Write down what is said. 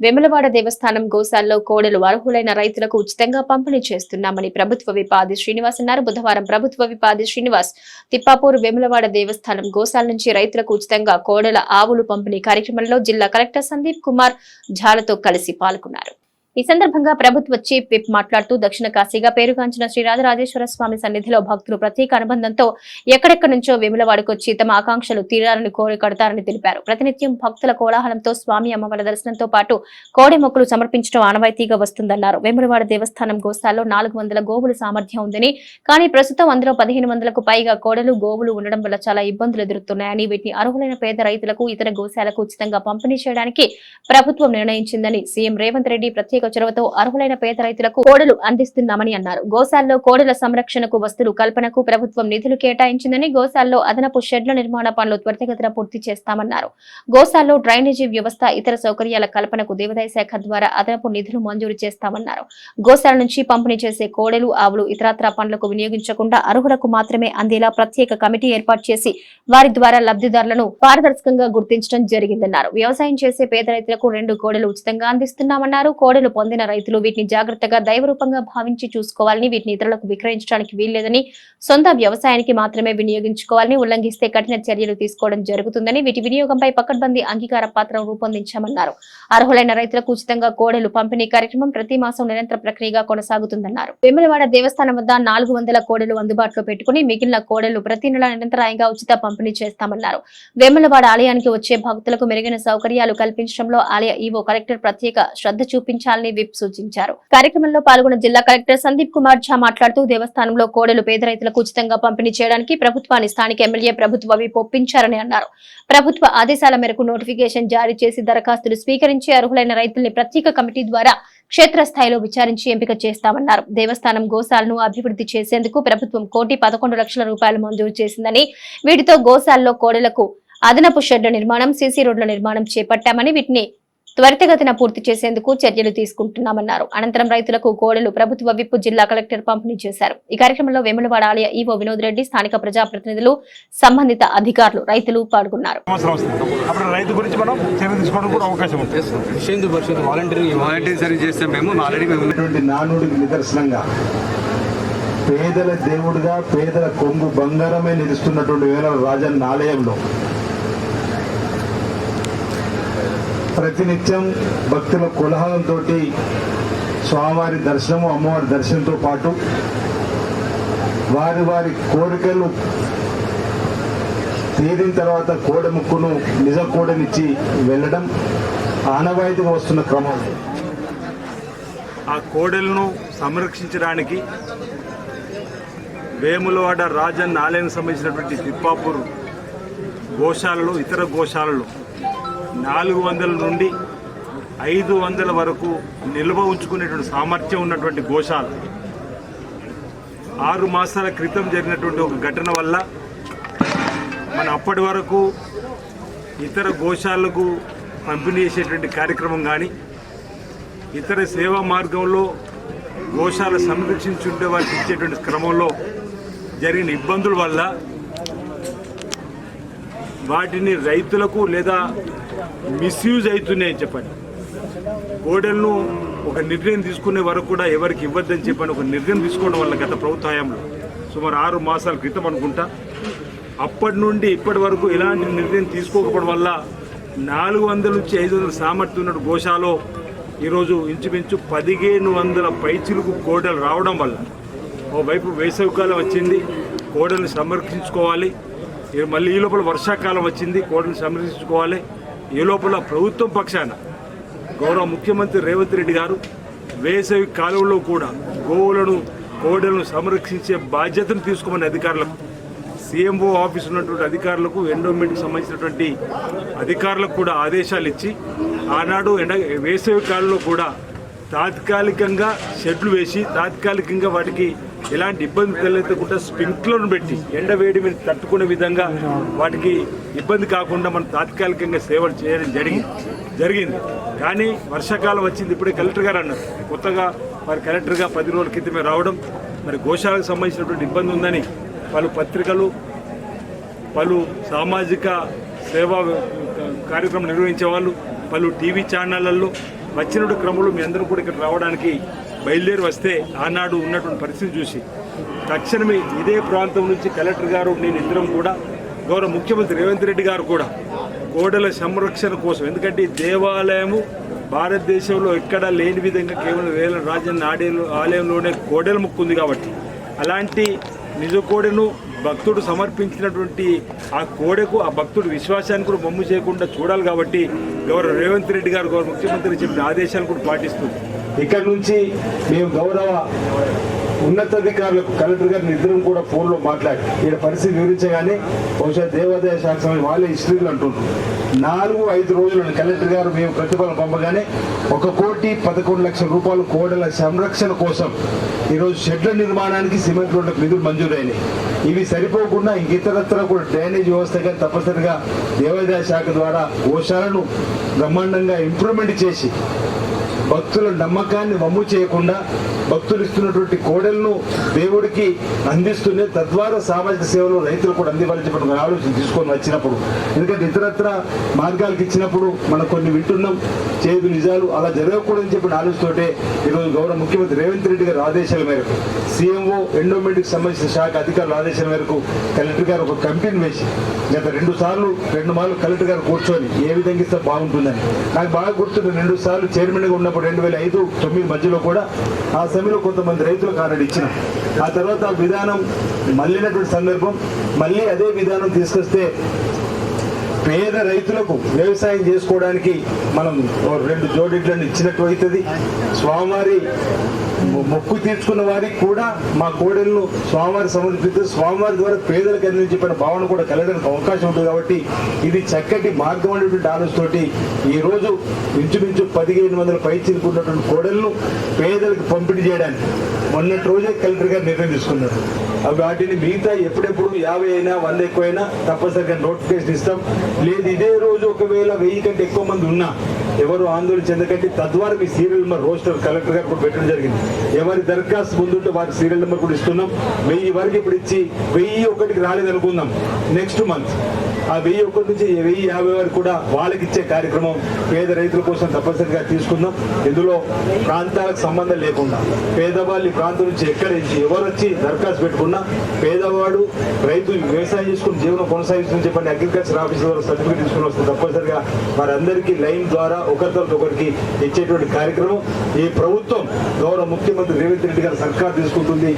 వెములవాడ దేవస్థానం గోశాల్లో కోడెలు అర్హులైన రైతులకు ఉచితంగా పంపిణీ చేస్తున్నామని ప్రభుత్వ విపాది శ్రీనివాస్ అన్నారు. బుధవారం ప్రభుత్వ విపాది శ్రీనివాస్ తిప్పాపూర్ వెములవాడ దేవస్థానం గోశాల నుంచి రైతులకు ఉచితంగా కోడల ఆవులు పంపిణీ కార్యక్రమంలో జిల్లా కలెక్టర్ సందీప్ కుమార్ ఝాలతో కలిసి పాల్గొన్నారు. ఈ సందర్భంగా ప్రభుత్వ చీఫ్ విప్ మాట్లాడుతూ దక్షిణ కాశీగా పేరుగాంచిన శ్రీ రాజరాజేశ్వర స్వామి సన్నిధిలో భక్తులు ప్రత్యేక అనుబంధంతో ఎక్కడెక్కడి నుంచో వేములవాడకు వచ్చి తమ ఆకాంక్షలు తీరాలని కోరి కడతారని తెలిపారు. ప్రతినిత్యం భక్తుల కోలాహలంతో స్వామి అమ్మవారి దర్శనంతో పాటు కోడి మొక్కలు సమర్పించడం ఆనవాయితీగా వస్తుందన్నారు. వేములవాడ దేవస్థానం గోశాలలో నాలుగు వందల గోవుల సామర్థ్యం ఉందని కానీ ప్రస్తుతం అందులో పదిహేను వందలకు పైగా కోడలు గోవులు ఉండడం వల్ల చాలా ఇబ్బందులు ఎదురుతున్నాయని వీటిని అర్హులైన పేద రైతులకు ఇతర గోశాలకు ఉచితంగా పంపిణీ చేయడానికి ప్రభుత్వం నిర్ణయించిందని సీఎం రేవంత్ రెడ్డి ప్రత్యేక చొరవతో అర్హులైన పేద రైతులకు కోడలు అందిస్తున్నామని అన్నారు. గోశాల్లో కోడల సంరక్షణకు వస్తువులు కల్పనకు ప్రభుత్వం నిధులు కేటాయించిందని గోశాల్లో అదనపు షెడ్ల నిర్మాణ పనులు త్వరితగతిన పూర్తి చేస్తామన్నారు. గోశాల్లో డ్రైనేజీ వ్యవస్థ ఇతర సౌకర్యాల కల్పనకు దేవాదాయ శాఖ ద్వారా అదనపు నిధులు మంజూరు చేస్తామన్నారు. గోశాల నుంచి పంపిణీ చేసే కోడలు ఆవులు ఇతరత్రా పనులకు వినియోగించకుండా అర్హులకు మాత్రమే అందేలా ప్రత్యేక కమిటీ ఏర్పాటు చేసి వారి ద్వారా లబ్ధిదారులను పారదర్శకంగా గుర్తించడం జరిగిందన్నారు. వ్యవసాయం చేసే పేద రైతులకు రెండు కోడెలు ఉచితంగా అందిస్తున్నామన్నారు. కోడెలు పొందిన రైతులు వీటిని జాగ్రత్తగా దైవరూపంగా భావించి చూసుకోవాలని వీటిని ఇతరులకు విక్రయించడానికి వీల్లేదని సొంత వ్యవసాయానికి మాత్రమే వినియోగించుకోవాలని ఉల్లంఘిస్తే కఠిన చర్యలు తీసుకోవడం జరుగుతుందని వీటి వినియోగంపై పకడ్బందీ అంగీకార పత్రం రూపొందించామన్నారు. అర్హులైన రైతులకు ఉచితంగా కోడెలు పంపిణీ కార్యక్రమం ప్రతి మాసం నిరంతర ప్రక్రియగా కొనసాగుతుందన్నారు. వేములవాడ దేవస్థానం వద్ద నాలుగు వందల కోడెలు అందుబాటులో పెట్టుకుని మిగిలిన కోడెలు ప్రతి నెల నిరంతరాయంగా ఉచిత పంపిణీ చేస్తామన్నారు. వేములవాడ ఆలయానికి వచ్చే భక్తులకు మెరుగైన సౌకర్యాలు కల్పించడంలో ఆలయ ఈవో కలెక్టర్ ప్రత్యేక శ్రద్ధ చూపించాలి. చూపించాలని విప్ సూచించారు. కార్యక్రమంలో పాల్గొన్న జిల్లా కలెక్టర్ సందీప్ కుమార్ ఝా మాట్లాడుతూ దేవస్థానంలో కోడెలు పేద రైతులకు ఉచితంగా పంపిణీ చేయడానికి ప్రభుత్వాన్ని స్థానిక ఎమ్మెల్యే ప్రభుత్వ విప్ ఒప్పించారని అన్నారు. ప్రభుత్వ ఆదేశాల మేరకు నోటిఫికేషన్ జారీ చేసి దరఖాస్తులు స్వీకరించి అర్హులైన రైతుల్ని ప్రత్యేక కమిటీ ద్వారా క్షేత్రస్థాయిలో విచారించి ఎంపిక చేస్తామన్నారు. దేవస్థానం గోశాలను అభివృద్ధి చేసేందుకు ప్రభుత్వం కోటి పదకొండు లక్షల రూపాయలు మంజూరు చేసిందని వీటితో గోశాలలో కోడెలకు అదనపు షెడ్ నిర్మాణం సీసీ రోడ్ల నిర్మాణం చేపట్టామని వీటిని త్వరితగతిన పూర్తి చేసేందుకు చర్యలు తీసుకుంటున్నామన్నారు. అనంతరం రైతులకు కోడెలు ప్రభుత్వ విప్ జిల్లా కలెక్టర్ పంపిణీ చేశారు. ఈ కార్యక్రమంలో వేములవాడ ఆలయ ఈవో వినోద్ రెడ్డి స్థానిక ప్రజాప్రతినిధులు సంబంధిత అధికారులు రైతులు పాల్గొన్నారు. అవసరం వస్తుంది అప్పుడు రైతు గురించి మనం చర్య తీసుకోవడం కూడా అవకాశం ఉంటుంది Hindu Parishad volunteer volunteer service చేస్తాం మేము. ఆల్రెడీ మేము ఉన్నటువంటి నానుడికి నిదర్శనంగా పేదల దేవుడుగా పేదల కొంగు బంగారమే నిలుస్తున్నటువంటి వేల రాజన్న ఆలయంలో ప్రతినిత్యం భక్తుల కులహలంతో స్వామివారి దర్శనము అమ్మవారి దర్శనంతో పాటు వారి వారి కోరికలు తీరిన తర్వాత కోడముక్కును నిజ కోడనిచ్చి వెళ్ళడం ఆనవాయితీగా వస్తున్న క్రమం. ఆ కోడెలను సంరక్షించడానికి వేములవాడ రాజన్ ఆలయానికి సంబంధించినటువంటి తిప్పాపూర్ గోశాలలో ఇతర గోశాలలో నాలుగు వందల నుండి ఐదు వందల వరకు నిల్వ ఉంచుకునేటువంటి సామర్థ్యం ఉన్నటువంటి గోశాల. ఆరు మాసాల క్రితం జరిగినటువంటి ఒక ఘటన వల్ల మన అప్పటి వరకు ఇతర గోశాలకు పంపిణీ చేసేటువంటి కార్యక్రమం కానీ ఇతర సేవా మార్గంలో గోశాల సంరక్షించుంటే వారికి ఇచ్చేటువంటి క్రమంలో జరిగిన ఇబ్బందుల వల్ల వాటిని రైతులకు లేదా మిస్యూజ్ అవుతున్నాయని చెప్పండి. కోడెలను ఒక నిర్ణయం తీసుకునే వరకు కూడా ఎవరికి ఇవ్వద్దని చెప్పని ఒక నిర్ణయం తీసుకోవడం వల్ల గత ప్రభుత్వ హయాంలో సుమారు ఆరు మాసాల క్రితం అనుకుంటా. అప్పటి నుండి ఇప్పటి వరకు ఎలాంటి నిర్ణయం తీసుకోకపోవడం వల్ల నాలుగు వందల నుంచి ఐదు వందల సామర్థ్యం ఉన్న గోశాలో ఈరోజు ఇంచుమించు పదిహేను వందల పైచిలుకు కోడలు రావడం వల్ల ఓవైపు వేసవికాలం వచ్చింది కోడల్ని సంరక్షించుకోవాలి మళ్ళీ ఈ లోపల వర్షాకాలం వచ్చింది కోడిని సంరక్షించుకోవాలి. ఈ లోపల ప్రభుత్వం పక్షాన గౌరవ ముఖ్యమంత్రి రేవంత్ రెడ్డి గారు వేసవి కాలంలో కూడా గోవులను కోడలను సంరక్షించే బాధ్యతను తీసుకోమని అధికారులకు సీఎంఓ ఆఫీస్ ఉన్నటువంటి అధికారులకు ఎండోమెంట్కి సంబంధించినటువంటి అధికారులకు కూడా ఆదేశాలు ఇచ్చి ఆనాడు ఎండ వేసవి కాలంలో కూడా తాత్కాలికంగా షెడ్లు వేసి తాత్కాలికంగా వాటికి ఎలాంటి ఇబ్బంది తలెత్తకుండా స్ప్రింక్లర్ను పెట్టి ఎండ వేడి మీద తట్టుకునే విధంగా వాటికి ఇబ్బంది కాకుండా మనం తాత్కాలికంగా సేవలు చేయడం జరిగింది జరిగింది. కానీ వర్షాకాలం వచ్చింది. ఇప్పుడే కలెక్టర్ గారు అన్నారు. కొత్తగా మరి కలెక్టర్గా పది రోజుల క్రితమే రావడం. మరి గోశాలకు సంబంధించినటువంటి ఇబ్బంది ఉందని పలు పత్రికలు పలు సామాజిక సేవా కార్యక్రమం నిర్వహించే వాళ్ళు పలు టీవీ ఛానళ్ళలో వచ్చినటువంటి క్రమంలో మీ అందరూ కూడా ఇక్కడ రావడానికి బయలుదేరి వస్తే ఆనాడు ఉన్నటువంటి పరిస్థితి చూసి తక్షణమే ఇదే ప్రాంతం నుంచి కలెక్టర్ గారు నేను ఇద్దరం కూడా గౌరవ ముఖ్యమంత్రి రేవంత్ రెడ్డి గారు కూడా కోడల సంరక్షణ కోసం ఎందుకంటే దేవాలయము భారతదేశంలో ఎక్కడా లేని విధంగా కేవలం వేల రాజన్న ఆడే ఆలయంలోనే కోడెల ముక్కు ఉంది కాబట్టి. అలాంటి నిజ కోడెను భక్తుడు సమర్పించినటువంటి ఆ కోడెకు ఆ భక్తుడు విశ్వాసాన్ని కూడా మమ్ము చేయకుండా చూడాలి కాబట్టి గౌరవ రేవంత్ రెడ్డి గారు గౌరవ ముఖ్యమంత్రి చెప్పిన ఆదేశాలు కూడా పాటిస్తుంది ఇక్కడ నుంచి మేము గౌరవ ఉన్నతాధికారులకు కలెక్టర్ గారిని ఇద్దరం కూడా ఫోన్లో మాట్లాడి ఈడ పరిస్థితి వివరించగానే బహుశా దేవాదాయ శాఖ వాళ్ళే హిస్టరీలు అంటుంటారు నాలుగు ఐదు రోజులను కలెక్టర్ గారు మేము ప్రతిఫలం పంపగానే ఒక కోటి పదకొండు లక్షల రూపాయలు కోడల సంరక్షణ కోసం ఈరోజు షెడ్ల నిర్మాణానికి సిమెంట్ రోడ్లకు నిధులు మంజూరైనాయి. ఇవి సరిపోకుండా ఇంక ఇతరత్ర కూడా డ్రైనేజ్ వ్యవస్థ కానీ తప్పనిసరిగా దేవాదాయ శాఖ ద్వారా గోశాలను బ్రహ్మాండంగా ఇంప్రూవ్మెంట్ చేసి భక్తుల నమ్మకాన్ని వమ్ము చేయకుండా భక్తులు ఇస్తున్నటువంటి కోడలను దేవుడికి అందిస్తూనే తద్వారా సామాజిక సేవలు రైతులు కూడా అందివ్వాలని ఆలోచన తీసుకొని వచ్చినప్పుడు. ఎందుకంటే ఇతరత్ర మార్గాలకు ఇచ్చినప్పుడు మనం కొన్ని వింటున్నాం చేదు నిజాలు అలా జరగకూడదని చెప్పిన ఆలోచనతోటే ఈరోజు గౌరవ ముఖ్యమంత్రి రేవంత్ రెడ్డి గారి ఆదేశాల మేరకు సీఎంఓ ఎండోమెంట్కి సంబంధించిన శాఖ అధికారుల ఆదేశాల మేరకు కలెక్టర్ గారు ఒక కమిటీని వేసి గత రెండు సార్లు రెండు మార్లు కలెక్టర్ గారు కూర్చొని ఏ విధంగా ఇస్తే బాగుంటుందని. నాకు బాగా గుర్తుంది రెండు సార్లు చైర్మన్గా ఉన్నప్పుడు రెండు వేల ఐదు తొమ్మిది మధ్యలో కూడా ఆ సమయంలో కొంతమంది రైతులకు ఆల్రెడీ ఇచ్చిన. ఆ తర్వాత ఆ విధానం మళ్ళినటువంటి సందర్భం మళ్ళీ అదే విధానం తీసుకొస్తే పేద రైతులకు వ్యవసాయం చేసుకోవడానికి మనం రెండు జోడిట్లను ఇచ్చినట్టు అవుతుంది స్వామివారి మొక్కు తీర్చుకున్న వారికి కూడా మా కోడెలను స్వామివారి సమర్పిస్తూ స్వామివారి ద్వారా పేదలకు అందించి చెప్పిన భావన కూడా కలగడానికి అవకాశం ఉంటుంది కాబట్టి ఇది చక్కటి మార్గం అనేటువంటి ఆలోచనతోటి ఈరోజు ఇంచుమించు పదిహేను వందల పై చిలుకున్నటువంటి కోడలను పేదలకు పంపిణీ చేయడానికి మొన్నటి రోజే కలెక్టర్ గారు నిర్ణయం తీసుకున్నారు. వాటిని మిగతా ఎప్పుడెప్పుడు యాభై అయినా వంద ఎక్కువైనా తప్పనిసరిగా నోటిఫికేషన్ ఇస్తాం. లేదు ఇదే రోజు ఒకవేళ వెయ్యి కంటే ఎక్కువ మంది ఉన్నా ఎవరు ఆందోళన చెందకండి. తద్వారా మీ సీరియల్ నెంబర్ రోస్టర్ కలెక్టర్ గారు కూడా పెట్టడం జరిగింది. ఎవరి దరఖాస్తు ముందుంటే వారి సీరియల్ నెంబర్ కూడా ఇస్తున్నాం. వెయ్యి వరకు ఇప్పుడు ఇచ్చి వెయ్యి ఒకటికి రాలేదనుకుందాం. Next month. ఆ వెయ్యి ఒక్కరి నుంచి వెయ్యి యాభై వరకు కూడా వాళ్ళకి ఇచ్చే కార్యక్రమం పేద రైతుల కోసం తప్పనిసరిగా తీసుకుందాం. ఇందులో ప్రాంతాలకు సంబంధం లేకుండా పేదవాళ్ళు ప్రాంతం నుంచి ఎక్కడ నుంచి ఎవరు వచ్చి దరఖాస్తు పెట్టుకున్నా పేదవాడు రైతు వ్యవసాయం చేసుకుని జీవనం కొనసాగిస్తుందని చెప్పండి. అగ్రికల్చర్ ఆఫీసర్ ద్వారా సర్టిఫికేట్ తీసుకుని వస్తే తప్పనిసరిగా వారందరికీ లైన్ ద్వారా ఒకరితో ఒకరికి ఇచ్చేటువంటి కార్యక్రమం. ఈ ప్రభుత్వం గౌరవ ముఖ్యమంత్రి రేవంత్ రెడ్డి గారి సర్కార్ తీసుకుంటుంది.